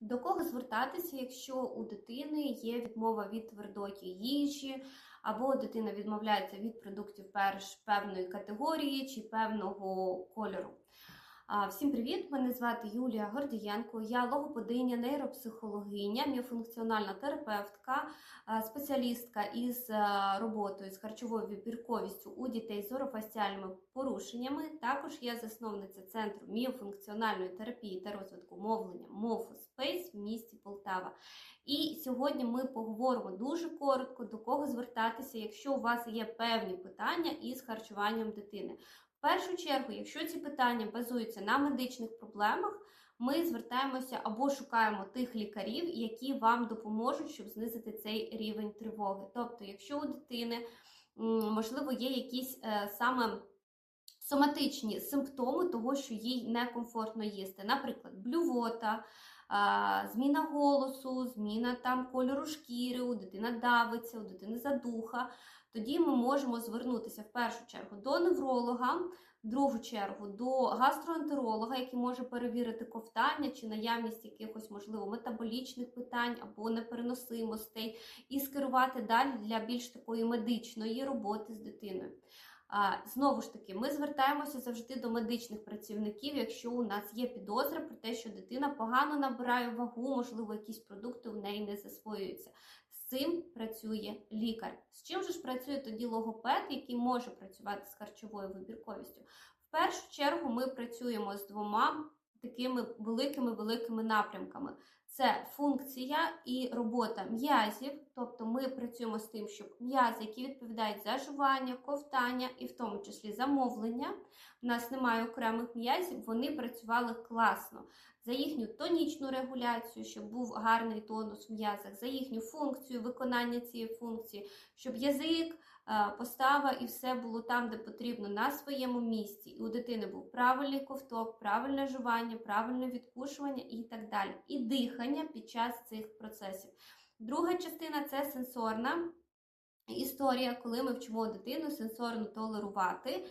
До кого звертатися, якщо у дитини є відмова від твердої їжі, або дитина відмовляється від продуктів перш певної категорії чи певного кольору? Всім привіт! Мене звати Юлія Гордієнко. Я логопединя, нейропсихологиня, міофункціональна терапевтка, спеціалістка із роботою з харчовою вибірковістю у дітей з орофасціальними порушеннями. Також я засновниця центру міофункціональної терапії та розвитку мовлення МОФОСПЕЙС в місті Полтава. І сьогодні ми поговоримо дуже коротко, до кого звертатися, якщо у вас є певні питання із харчуванням дитини. Першу чергу, якщо ці питання базуються на медичних проблемах, ми звертаємося або шукаємо тих лікарів, які вам допоможуть, щоб знизити цей рівень тривоги. Тобто, якщо у дитини, можливо, є якісь е, саме соматичні симптоми того, що їй некомфортно їсти, наприклад, блювота. Зміна голосу, зміна там кольору шкіри, у дитина давиться, у дитини задуха. Тоді ми можемо звернутися в першу чергу до невролога, в другу чергу до гастроентеролога, який може перевірити ковтання чи наявність якихось, можливо, метаболічних питань або непереносимостей, і скерувати далі для більш такої медичної роботи з дитиною. Знову ж таки, ми звертаємося завжди до медичних працівників, якщо у нас є підозра про те, що дитина погано набирає вагу, можливо, якісь продукти у неї не засвоюються. З цим працює лікар. З чим же ж працює тоді логопед, який може працювати з харчовою вибірковістю? В першу чергу ми працюємо з двома такими великими-великими напрямками. Це функція і робота м'язів, тобто ми працюємо з тим, щоб м'язи, які відповідають за жування, ковтання і в тому числі замовлення, у нас немає окремих м'язів, вони працювали класно. За їхню тонічну регуляцію, щоб був гарний тонус в м'язах, за їхню функцію, виконання цієї функції, щоб язик, постава і все було там, де потрібно, на своєму місці. І у дитини був правильний ковток, правильне жування, правильне відкушування і так далі. І дихання під час цих процесів. Друга частина це сенсорна історія, коли ми вчимо дитину сенсорно толерувати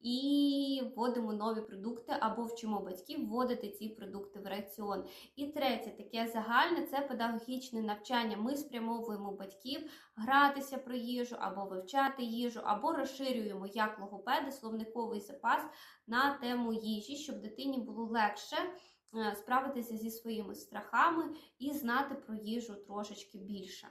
і вводимо нові продукти або вчимо батьків вводити ці продукти в раціон. І третє, таке загальне це педагогічне навчання. Ми спрямовуємо батьків гратися про їжу, або вивчати їжу, або розширюємо як логопеди словниковий запас на тему їжі, щоб дитині було легше. Е, справитися зі своїми страхами і знати про їжу трошечки більше.